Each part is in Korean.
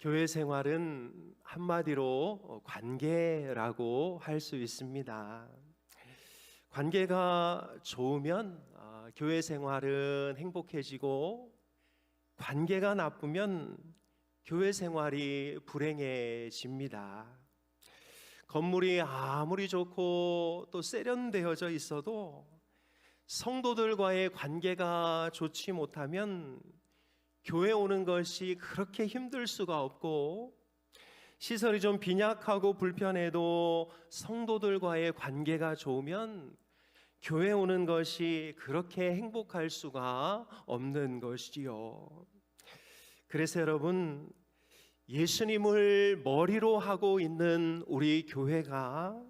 교회 생활은 한마디로 관계라고 할 수 있습니다. 관계가 좋으면 아, 교회 생활은 행복해지고 관계가 나쁘면 교회 생활이 불행해집니다. 건물이 아무리 좋고 또 세련되어져 있어도 성도들과의 관계가 좋지 못하면 교회 오는 것이 그렇게 힘들 수가 없고 시설이 좀 빈약하고 불편해도 성도들과의 관계가 좋으면 교회 오는 것이 그렇게 행복할 수가 없는 것이지요. 그래서 여러분 예수님을 머리로 하고 있는 우리 교회가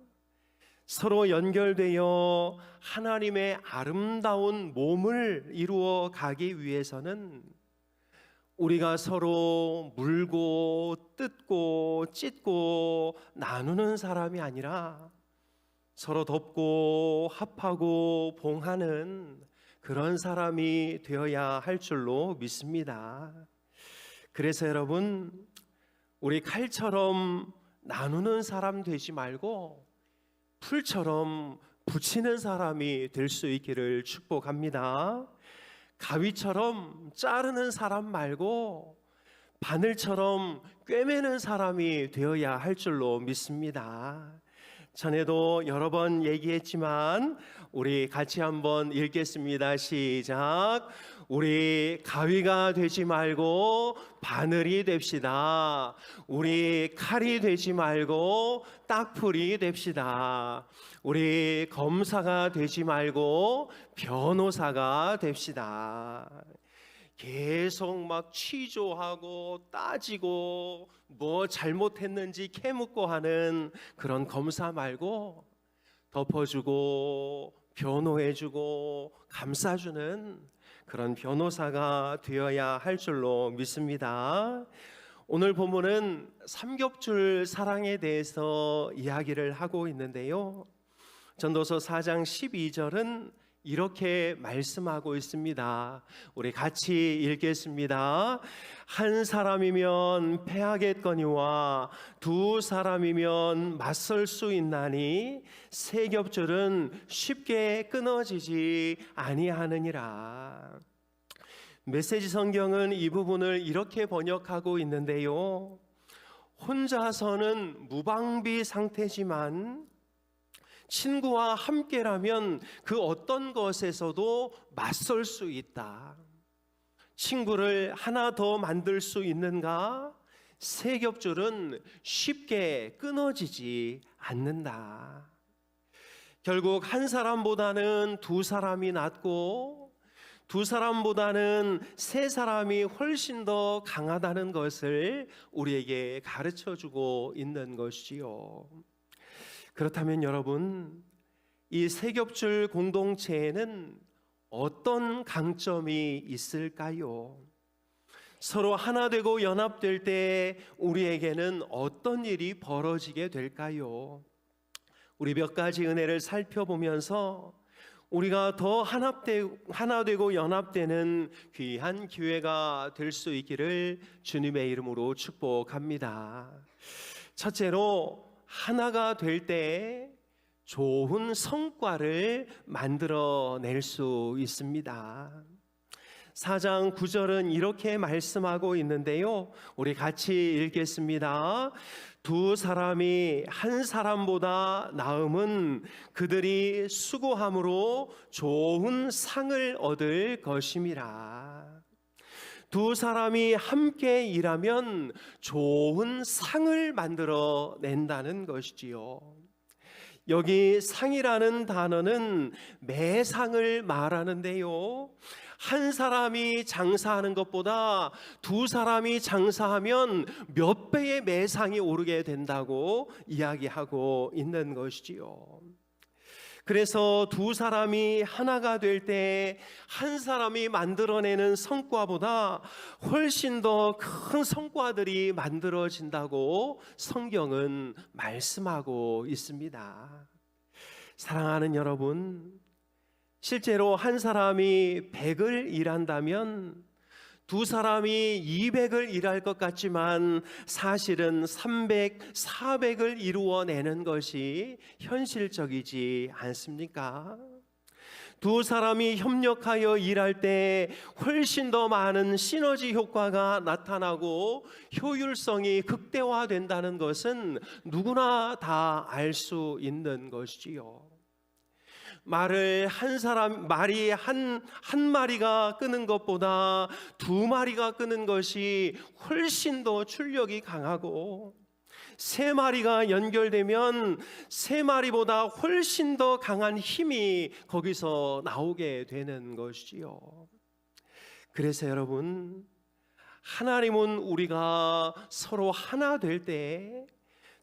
서로 연결되어 하나님의 아름다운 몸을 이루어 가기 위해서는 우리가 서로 물고 뜯고 찢고 나누는 사람이 아니라 서로 돕고 합하고 봉하는 그런 사람이 되어야 할 줄로 믿습니다. 그래서 여러분 우리 칼처럼 나누는 사람 되지 말고 풀처럼 붙이는 사람이 될 수 있기를 축복합니다. 가위처럼 자르는 사람 말고 바늘처럼 꿰매는 사람이 되어야 할 줄로 믿습니다. 전에도 여러 번 얘기했지만 우리 같이 한번 읽겠습니다. 시작. 우리 가위가 되지 말고 바늘이 됩시다. 우리 칼이 되지 말고 딱풀이 됩시다. 우리 검사가 되지 말고 변호사가 됩시다. 계속 막 취조하고 따지고 뭐 잘못했는지 캐묻고 하는 그런 검사 말고 덮어주고 변호해주고 감싸주는 그런 변호사가 되어야 할 줄로 믿습니다. 오늘 본문은 삼겹줄 사랑에 대해서 이야기를 하고 있는데요. 전도서 4장 12절은 이렇게 말씀하고 있습니다. 우리 같이 읽겠습니다. 한 사람이면 패하겠거니와 두 사람이면 맞설 수 있나니 세 겹줄은 쉽게 끊어지지 아니하느니라. 메시지 성경은 이 부분을 이렇게 번역하고 있는데요. 혼자서는 무방비 상태지만 친구와 함께라면 그 어떤 것에서도 맞설 수 있다. 친구를 하나 더 만들 수 있는가? 세 겹줄은 쉽게 끊어지지 않는다. 결국 한 사람보다는 두 사람이 낫고 두 사람보다는 세 사람이 훨씬 더 강하다는 것을 우리에게 가르쳐 주고 있는 것이지요. 그렇다면 여러분, 이 세 겹줄 공동체에는 어떤 강점이 있을까요? 서로 하나 되고 연합될 때 우리에게는 어떤 일이 벌어지게 될까요? 우리 몇 가지 은혜를 살펴보면서 우리가 더 하나되, 하나 되고 연합되는 귀한 기회가 될 수 있기를 주님의 이름으로 축복합니다. 첫째로 하나가 될때 좋은 성과를 만들어낼 수 있습니다. 4장 9절은 이렇게 말씀하고 있는데요. 우리 같이 읽겠습니다. 두 사람이 한 사람보다 나음은 그들이 수고함으로 좋은 상을 얻을 것임이라. 두 사람이 함께 일하면 좋은 상을 만들어 낸다는 것이지요. 여기 상이라는 단어는 매상을 말하는데요. 한 사람이 장사하는 것보다 두 사람이 장사하면 몇 배의 매상이 오르게 된다고 이야기하고 있는 것이지요. 그래서 두 사람이 하나가 될 때 한 사람이 만들어내는 성과보다 훨씬 더 큰 성과들이 만들어진다고 성경은 말씀하고 있습니다. 사랑하는 여러분, 실제로 한 사람이 100을 일한다면 두 사람이 200을 일할 것 같지만 사실은 300, 400을 이루어내는 것이 현실적이지 않습니까? 두 사람이 협력하여 일할 때 훨씬 더 많은 시너지 효과가 나타나고 효율성이 극대화된다는 것은 누구나 다 알 수 있는 것이지요. 말을 한 사람 말이 한 한 마리가 끄는 것보다 두 마리가 끄는 것이 훨씬 더 출력이 강하고 세 마리가 연결되면 세 마리보다 훨씬 더 강한 힘이 거기서 나오게 되는 것이지요. 그래서 여러분 하나님은 우리가 서로 하나 될 때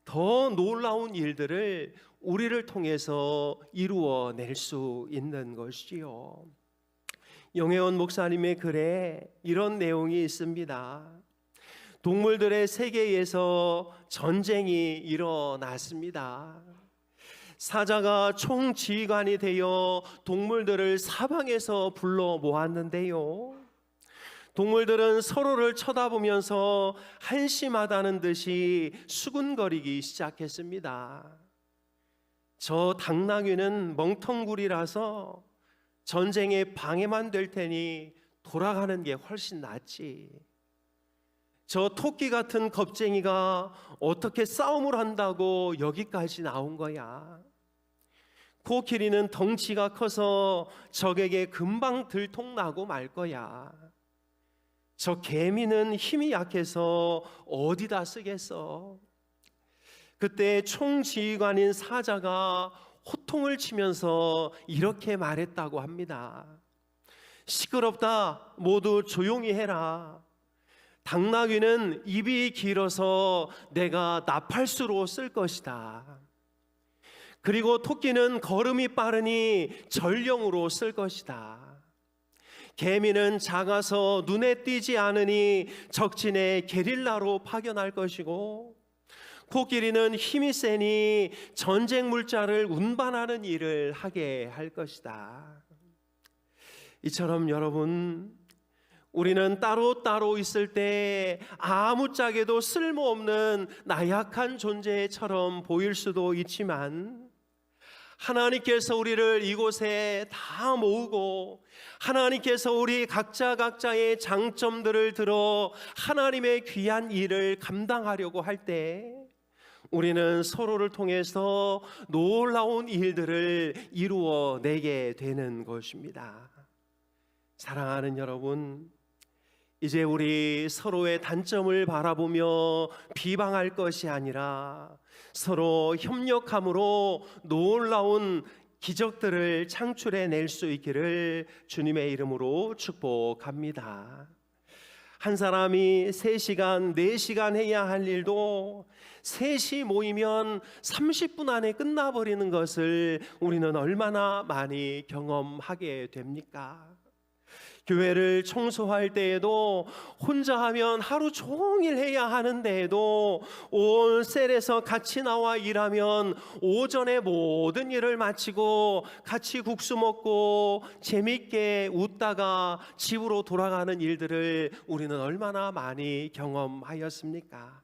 더 놀라운 일들을 우리를 통해서 이루어낼 수 있는 것이지요. 영혜원 목사님의 글에 이런 내용이 있습니다. 동물들의 세계에서 전쟁이 일어났습니다. 사자가 총지휘관이 되어 동물들을 사방에서 불러 모았는데요. 동물들은 서로를 쳐다보면서 한심하다는 듯이 수군거리기 시작했습니다. 저 당나귀는 멍텅구리라서 전쟁에 방해만 될 테니 돌아가는 게 훨씬 낫지. 저 토끼 같은 겁쟁이가 어떻게 싸움을 한다고 여기까지 나온 거야. 코끼리는 덩치가 커서 적에게 금방 들통나고 말 거야. 저 개미는 힘이 약해서 어디다 쓰겠어? 그때 총지휘관인 사자가 호통을 치면서 이렇게 말했다고 합니다. 시끄럽다. 모두 조용히 해라. 당나귀는 입이 길어서 내가 나팔수로 쓸 것이다. 그리고 토끼는 걸음이 빠르니 전령으로 쓸 것이다. 개미는 작아서 눈에 띄지 않으니 적진에 게릴라로 파견할 것이고 코끼리는 힘이 세니 전쟁 물자를 운반하는 일을 하게 할 것이다. 이처럼 여러분 우리는 따로 따로 있을 때 아무짝에도 쓸모없는 나약한 존재처럼 보일 수도 있지만 하나님께서 우리를 이곳에 다 모으고 하나님께서 우리 각자 각자의 장점들을 들어 하나님의 귀한 일을 감당하려고 할 때 우리는 서로를 통해서 놀라운 일들을 이루어 내게 되는 것입니다. 사랑하는 여러분, 이제 우리 서로의 단점을 바라보며 비방할 것이 아니라 서로 협력함으로 놀라운 기적들을 창출해 낼 수 있기를 주님의 이름으로 축복합니다. 한 사람이 3시간, 4시간 해야 할 일도 3시 모이면 30분 안에 끝나버리는 것을 우리는 얼마나 많이 경험하게 됩니까? 교회를 청소할 때에도 혼자 하면 하루 종일 해야 하는데에도 온 셀에서 같이 나와 일하면 오전에 모든 일을 마치고 같이 국수 먹고 재밌게 웃다가 집으로 돌아가는 일들을 우리는 얼마나 많이 경험하였습니까?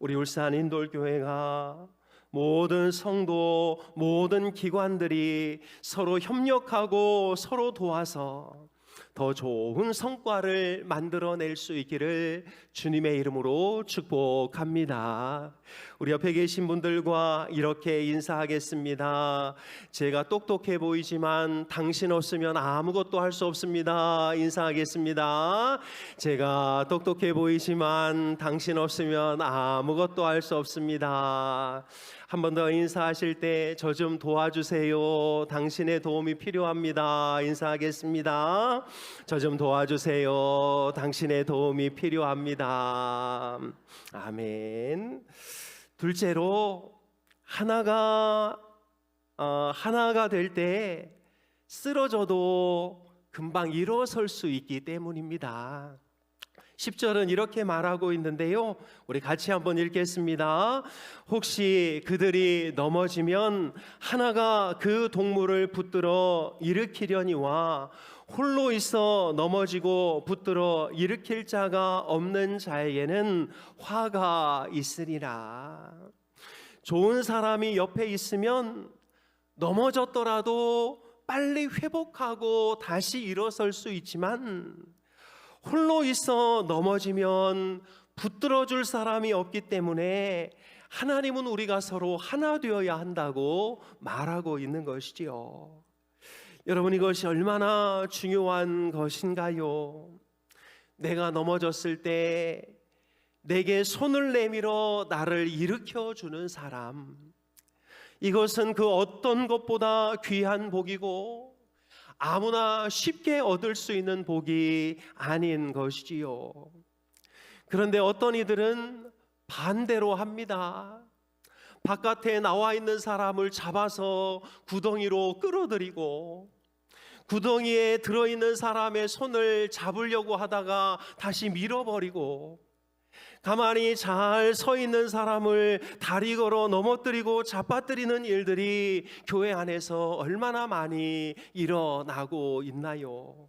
우리 울산 인돌교회가 모든 성도, 모든 기관들이 서로 협력하고 서로 도와서 더 좋은 성과를 만들어낼 수 있기를 주님의 이름으로 축복합니다. 우리 옆에 계신 분들과 이렇게 인사하겠습니다. 제가 똑똑해 보이지만 당신 없으면 아무것도 할 수 없습니다. 인사하겠습니다. 제가 똑똑해 보이지만 당신 없으면 아무것도 할 수 없습니다. 한 번 더 인사하실 때 저 좀 도와주세요. 당신의 도움이 필요합니다. 인사하겠습니다. 저 좀 도와주세요. 당신의 도움이 필요합니다. 아멘. 둘째로 하나가 어, 하나가 될 때 쓰러져도 금방 일어설 수 있기 때문입니다. 10절은 이렇게 말하고 있는데요. 우리 같이 한번 읽겠습니다. 혹시 그들이 넘어지면 하나가 그 동물을 붙들어 일으키려니와 홀로 있어 넘어지고 붙들어 일으킬 자가 없는 자에게는 화가 있으리라. 좋은 사람이 옆에 있으면 넘어졌더라도 빨리 회복하고 다시 일어설 수 있지만 홀로 있어 넘어지면 붙들어 줄 사람이 없기 때문에 하나님은 우리가 서로 하나 되어야 한다고 말하고 있는 것이지요. 여러분 이것이 얼마나 중요한 것인가요? 내가 넘어졌을 때 내게 손을 내밀어 나를 일으켜 주는 사람. 이것은 그 어떤 것보다 귀한 복이고 아무나 쉽게 얻을 수 있는 복이 아닌 것이지요. 그런데 어떤 이들은 반대로 합니다. 바깥에 나와 있는 사람을 잡아서 구덩이로 끌어들이고 구덩이에 들어있는 사람의 손을 잡으려고 하다가 다시 밀어버리고 가만히 잘 서 있는 사람을 다리 걸어 넘어뜨리고 잡아뜨리는 일들이 교회 안에서 얼마나 많이 일어나고 있나요?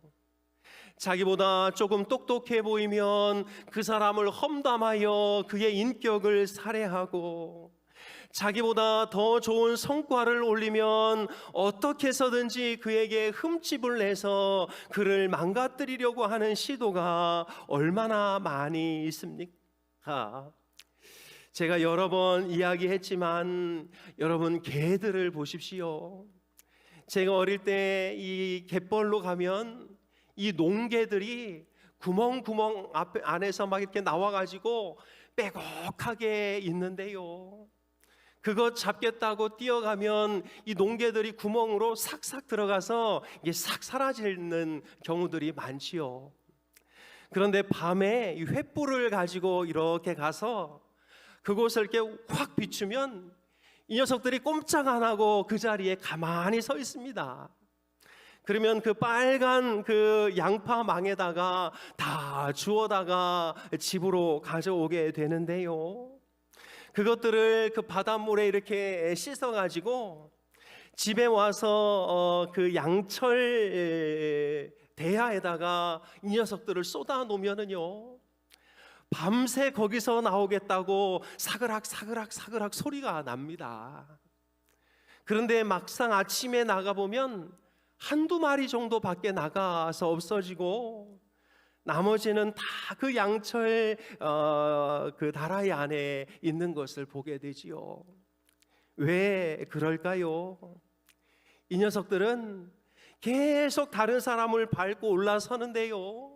자기보다 조금 똑똑해 보이면 그 사람을 험담하여 그의 인격을 살해하고 자기보다 더 좋은 성과를 올리면 어떻게 해서든지 그에게 흠집을 내서 그를 망가뜨리려고 하는 시도가 얼마나 많이 있습니까? 제가 여러 번 이야기했지만 여러분 개들을 보십시오. 제가 어릴 때 이 갯벌로 가면 이 농개들이 구멍구멍 앞에 안에서 막 이렇게 나와가지고 빼곡하게 있는데요. 그것 잡겠다고 뛰어가면 이 농개들이 구멍으로 싹싹 들어가서 이게 싹 사라지는 경우들이 많지요. 그런데 밤에 이 횃불을 가지고 이렇게 가서 그곳을 이렇게 확 비추면 이 녀석들이 꼼짝 안 하고 그 자리에 가만히 서 있습니다. 그러면 그 빨간 그 양파 망에다가 다 주워다가 집으로 가져오게 되는데요. 그것들을 그 바닷물에 이렇게 씻어 가지고 집에 와서 어, 그 양철 대야에다가 이 녀석들을 쏟아 놓으면은요. 밤새 거기서 나오겠다고 사그락 사그락 사그락 소리가 납니다. 그런데 막상 아침에 나가 보면 한두 마리 정도 밖에 나가서 없어지고 나머지는 다 그 양철 어, 그 다라이 안에 있는 것을 보게 되지요. 왜 그럴까요? 이 녀석들은 계속 다른 사람을 밟고 올라서는데요.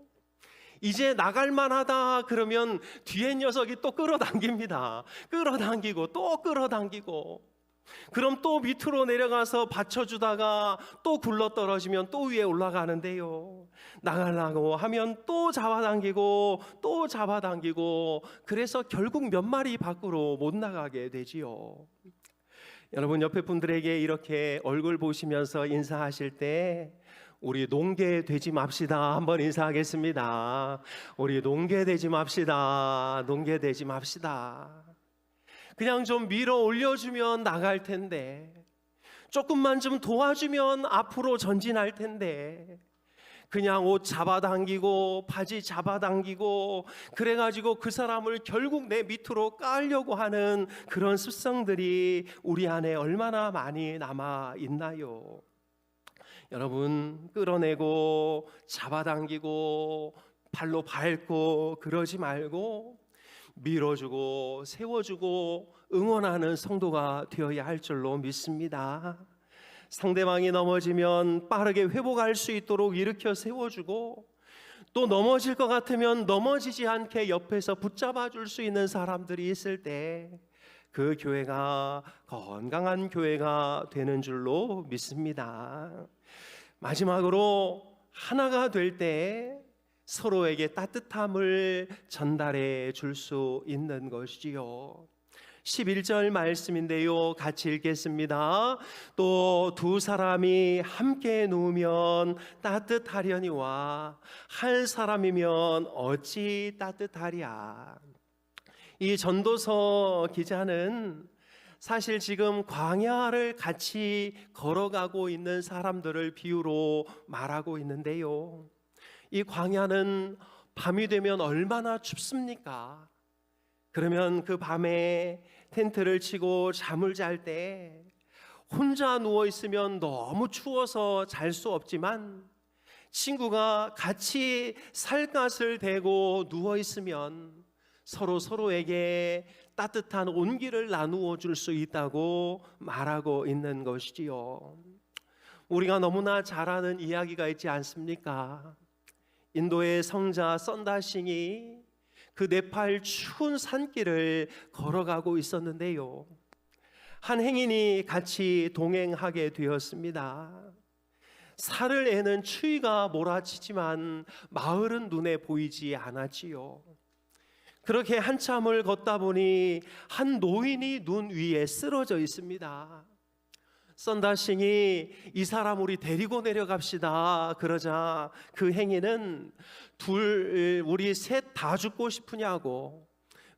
이제 나갈 만하다 그러면 뒤에 녀석이 또 끌어당깁니다. 끌어당기고 또 끌어당기고 그럼 또 밑으로 내려가서 받쳐주다가 또 굴러 떨어지면 또 위에 올라가는데요. 나가려고 하면 또 잡아당기고 또 잡아당기고 그래서 결국 몇 마리 밖으로 못 나가게 되지요. 여러분 옆에 분들에게 이렇게 얼굴 보시면서 인사하실 때 우리 농계 되지 맙시다. 한번 인사하겠습니다. 우리 농계 되지 맙시다. 농계 되지 맙시다. 그냥 좀 밀어 올려주면 나갈 텐데, 조금만 좀 도와주면 앞으로 전진할 텐데, 그냥 옷 잡아당기고 바지 잡아당기고 그래가지고 그 사람을 결국 내 밑으로 깔려고 하는 그런 습성들이 우리 안에 얼마나 많이 남아 있나요? 여러분 끌어내고 잡아당기고 발로 밟고 그러지 말고 밀어주고 세워주고 응원하는 성도가 되어야 할 줄로 믿습니다. 상대방이 넘어지면 빠르게 회복할 수 있도록 일으켜 세워주고 또 넘어질 것 같으면 넘어지지 않게 옆에서 붙잡아 줄 수 있는 사람들이 있을 때 그 교회가 건강한 교회가 되는 줄로 믿습니다. 마지막으로 하나가 될 때 서로에게 따뜻함을 전달해 줄 수 있는 것이지요. 11절 말씀인데요. 같이 읽겠습니다. 또 두 사람이 함께 누우면 따뜻하려니와 한 사람이면 어찌 따뜻하랴. 이 전도서 기자는 사실 지금 광야를 같이 걸어가고 있는 사람들을 비유로 말하고 있는데요. 이 광야는 밤이 되면 얼마나 춥습니까? 그러면 그 밤에 텐트를 치고 잠을 잘 때 혼자 누워 있으면 너무 추워서 잘 수 없지만 친구가 같이 살갗을 대고 누워 있으면 서로 서로에게 따뜻한 온기를 나누어 줄 수 있다고 말하고 있는 것이지요. 우리가 너무나 잘 아는 이야기가 있지 않습니까? 인도의 성자 썬다싱이 그 네팔 추운 산길을 걸어가고 있었는데요. 한 행인이 같이 동행하게 되었습니다. 애는 추위가 몰아치지만 마을은 눈에 보이지 않았지요. 그렇게 한참을 걷다 보니 한 노인이 눈 위에 쓰러져 있습니다. 썬다싱이 이 사람 우리 데리고 내려갑시다. 그러자 그 행인은 둘 우리 셋 다 죽고 싶으냐고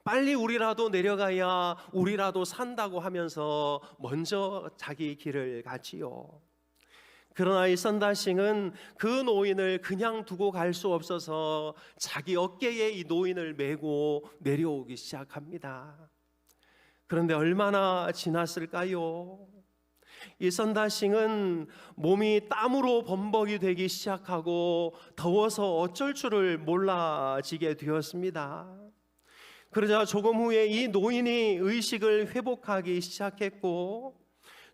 빨리 우리라도 내려가야 우리라도 산다고 하면서 먼저 자기 길을 갔지요. 그러나 이 썬다싱은 그 노인을 그냥 두고 갈 수 없어서 자기 어깨에 이 노인을 메고 내려오기 시작합니다. 그런데 얼마나 지났을까요? 이 썬다싱은 몸이 땀으로 범벅이 되기 시작하고 더워서 어쩔 줄을 몰라지게 되었습니다. 그러자 조금 후에 이 노인이 의식을 회복하기 시작했고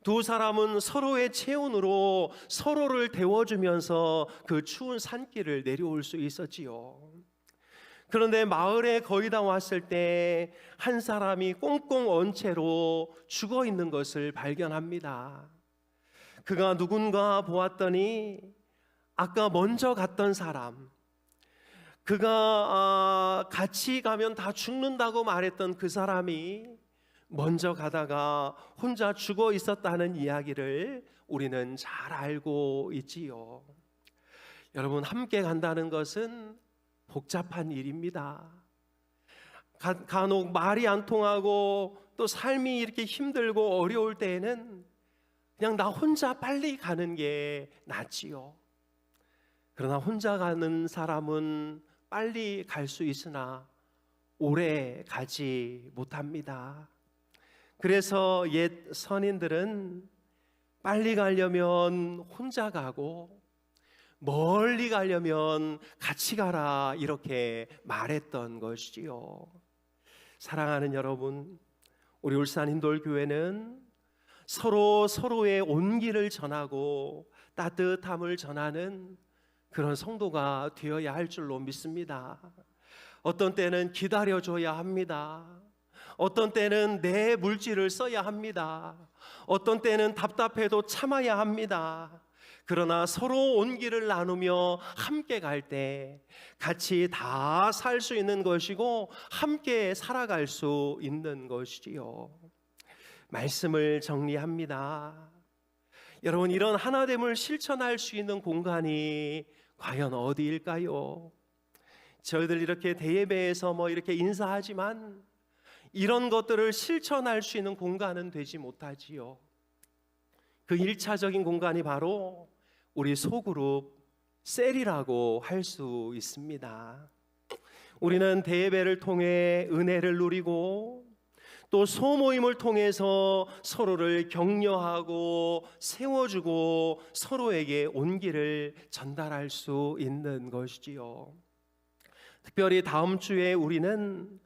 두 사람은 서로의 체온으로 서로를 데워주면서 그 추운 산길을 내려올 수 있었지요. 그런데 마을에 거의 다 왔을 때 한 사람이 꽁꽁 언 채로 죽어 있는 것을 발견합니다. 그가 누군가 보았더니 아까 먼저 갔던 사람, 그가 아, 같이 가면 다 죽는다고 말했던 그 사람이 먼저 가다가 혼자 죽어 있었다는 이야기를 우리는 잘 알고 있지요. 여러분 함께 간다는 것은 복잡한 일입니다. 가, 간혹 말이 안 통하고 또 삶이 이렇게 힘들고 어려울 때에는 그냥 나 혼자 빨리 가는 게 낫지요. 그러나 혼자 가는 사람은 빨리 갈 수 있으나 오래 가지 못합니다. 그래서 옛 선인들은 빨리 가려면 혼자 가고 멀리 가려면 같이 가라 이렇게 말했던 것이지요. 사랑하는 여러분, 우리 울산 인돌교회는 서로 서로의 온기를 전하고 따뜻함을 전하는 그런 성도가 되어야 할 줄로 믿습니다. 어떤 때는 기다려줘야 합니다. 어떤 때는 내 물질을 써야 합니다. 어떤 때는 답답해도 참아야 합니다. 그러나 서로 온기를 나누며 함께 갈 때 같이 다 살 수 있는 것이고 함께 살아갈 수 있는 것이지요. 말씀을 정리합니다. 여러분 이런 하나됨을 실천할 수 있는 공간이 과연 어디일까요? 저희들 이렇게 대예배에서 뭐 이렇게 인사하지만 이런 것들을 실천할 수 있는 공간은 되지 못하지요. 그 일차적인 공간이 바로 우리 소그룹 셀이라고 할 수 있습니다. 우리는 대예배를 통해 은혜를 누리고 또 소모임을 통해서 서로를 격려하고 세워주고 서로에게 온기를 전달할 수 있는 것이지요. 특별히 다음 주에 우리는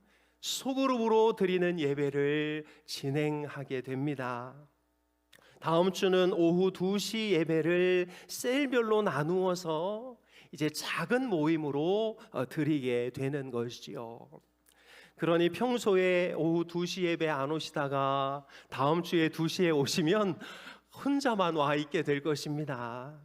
소그룹으로 드리는 예배를 진행하게 됩니다. 다음 주는 오후 2시 예배를 셀별로 나누어서 이제 작은 모임으로 어, 드리게 되는 것이지요. 그러니 평소에 오후 2시 예배 안 오시다가 다음 주에 2시에 오시면 혼자만 와 있게 될 것입니다.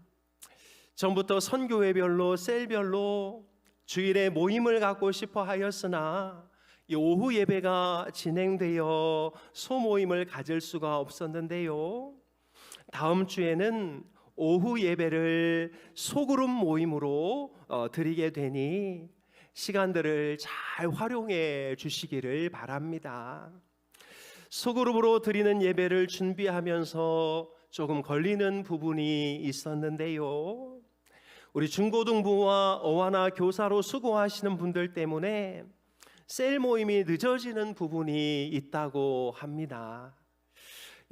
전부터 선교회별로 셀별로 주일에 모임을 갖고 싶어 하였으나 이 오후 예배가 진행되어 소모임을 가질 수가 없었는데요. 다음 주에는 오후 예배를 소그룹 모임으로 어, 드리게 되니 시간들을 잘 활용해 주시기를 바랍니다. 소그룹으로 드리는 예배를 준비하면서 조금 걸리는 부분이 있었는데요. 우리 중고등부와 어와나 교사로 수고하시는 분들 때문에 셀 모임이 늦어지는 부분이 있다고 합니다.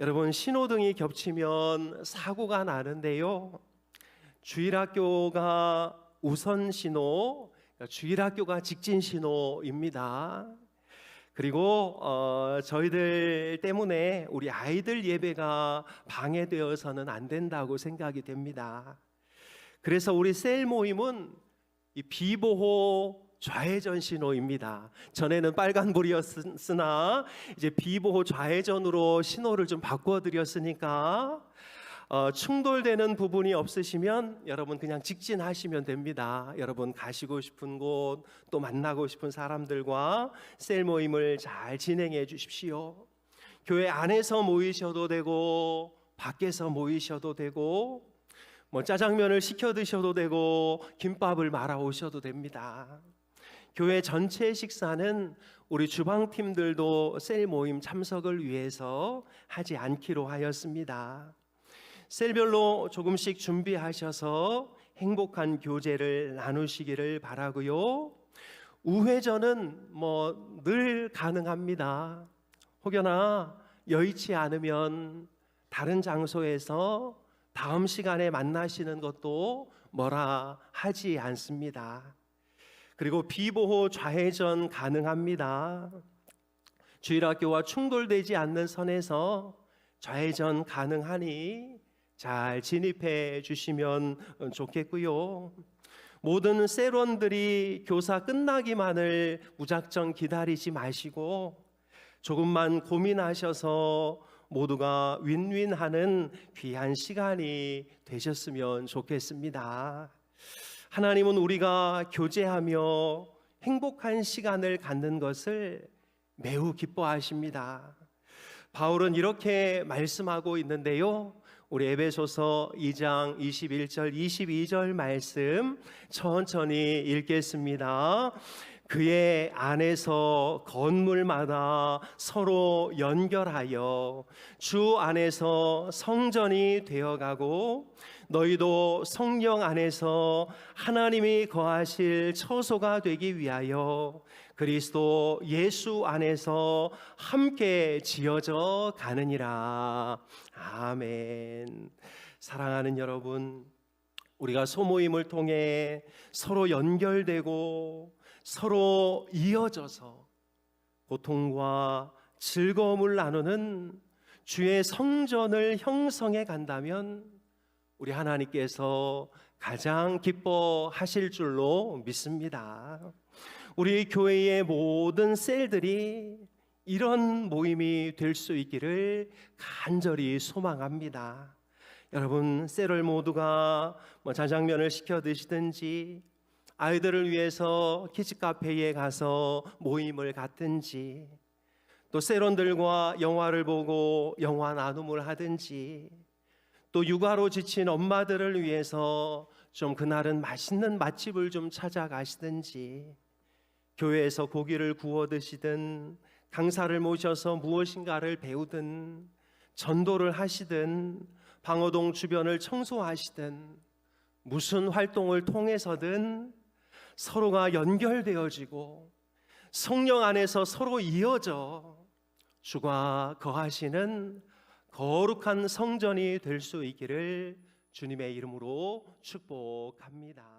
여러분 신호등이 겹치면 사고가 나는데요. 주일학교가 우선 신호, 주일학교가 직진 신호입니다. 그리고 어, 저희들 때문에 우리 아이들 예배가 방해되어서는 안 된다고 생각이 됩니다. 그래서 우리 셀 모임은 이 비보호 좌회전 신호입니다. 전에는 빨간불이었으나 이제 비보호 좌회전으로 신호를 좀 바꿔 드렸으니까 어, 충돌되는 부분이 없으시면 여러분 그냥 직진하시면 됩니다. 여러분 가시고 싶은 곳 또 만나고 싶은 사람들과 셀 모임을 잘 진행해 주십시오. 교회 안에서 모이셔도 되고 밖에서 모이셔도 되고 뭐 짜장면을 시켜 드셔도 되고 김밥을 말아 오셔도 됩니다. 교회 전체 식사는 우리 주방팀들도 셀 모임 참석을 위해서 하지 않기로 하였습니다. 셀별로 조금씩 준비하셔서 행복한 교제를 나누시기를 바라고요. 우회전은 뭐 늘 가능합니다. 혹여나 여의치 않으면 다른 장소에서 다음 시간에 만나시는 것도 뭐라 하지 않습니다. 그리고 비보호 좌회전 가능합니다. 주일학교와 충돌되지 않는 선에서 좌회전 가능하니 잘 진입해 주시면 좋겠고요. 모든 세론들이 교사 끝나기만을 무작정 기다리지 마시고 조금만 고민하셔서 모두가 윈윈하는 귀한 시간이 되셨으면 좋겠습니다. 하나님은 우리가 교제하며 행복한 시간을 갖는 것을 매우 기뻐하십니다. 바울은 이렇게 말씀하고 있는데요. 우리 에베소서 2장 21절 22절 말씀 천천히 읽겠습니다. 그의 안에서 건물마다 서로 연결하여 주 안에서 성전이 되어가고 너희도 성령 안에서 하나님이 거하실 처소가 되기 위하여 그리스도 예수 안에서 함께 지어져 가느니라. 아멘. 사랑하는 여러분, 우리가 소모임을 통해 서로 연결되고 서로 이어져서 고통과 즐거움을 나누는 주의 성전을 형성해 간다면 우리 하나님께서 가장 기뻐하실 줄로 믿습니다. 우리 교회의 모든 셀들이 이런 모임이 될 수 있기를 간절히 소망합니다. 여러분 셀을 모두가 뭐 자장면을 시켜 드시든지 아이들을 위해서 키즈 카페에 가서 모임을 갖든지 또 세론들과 영화를 보고 영화 나눔을 하든지 또 육아로 지친 엄마들을 위해서 좀 그날은 맛있는 맛집을 좀 찾아가시든지 교회에서 고기를 구워 드시든 강사를 모셔서 무엇인가를 배우든 전도를 하시든 방어동 주변을 청소하시든 무슨 활동을 통해서든 서로가 연결되어지고 성령 안에서 서로 이어져 주가 거하시는 거룩한 성전이 될 수 있기를 주님의 이름으로 축복합니다.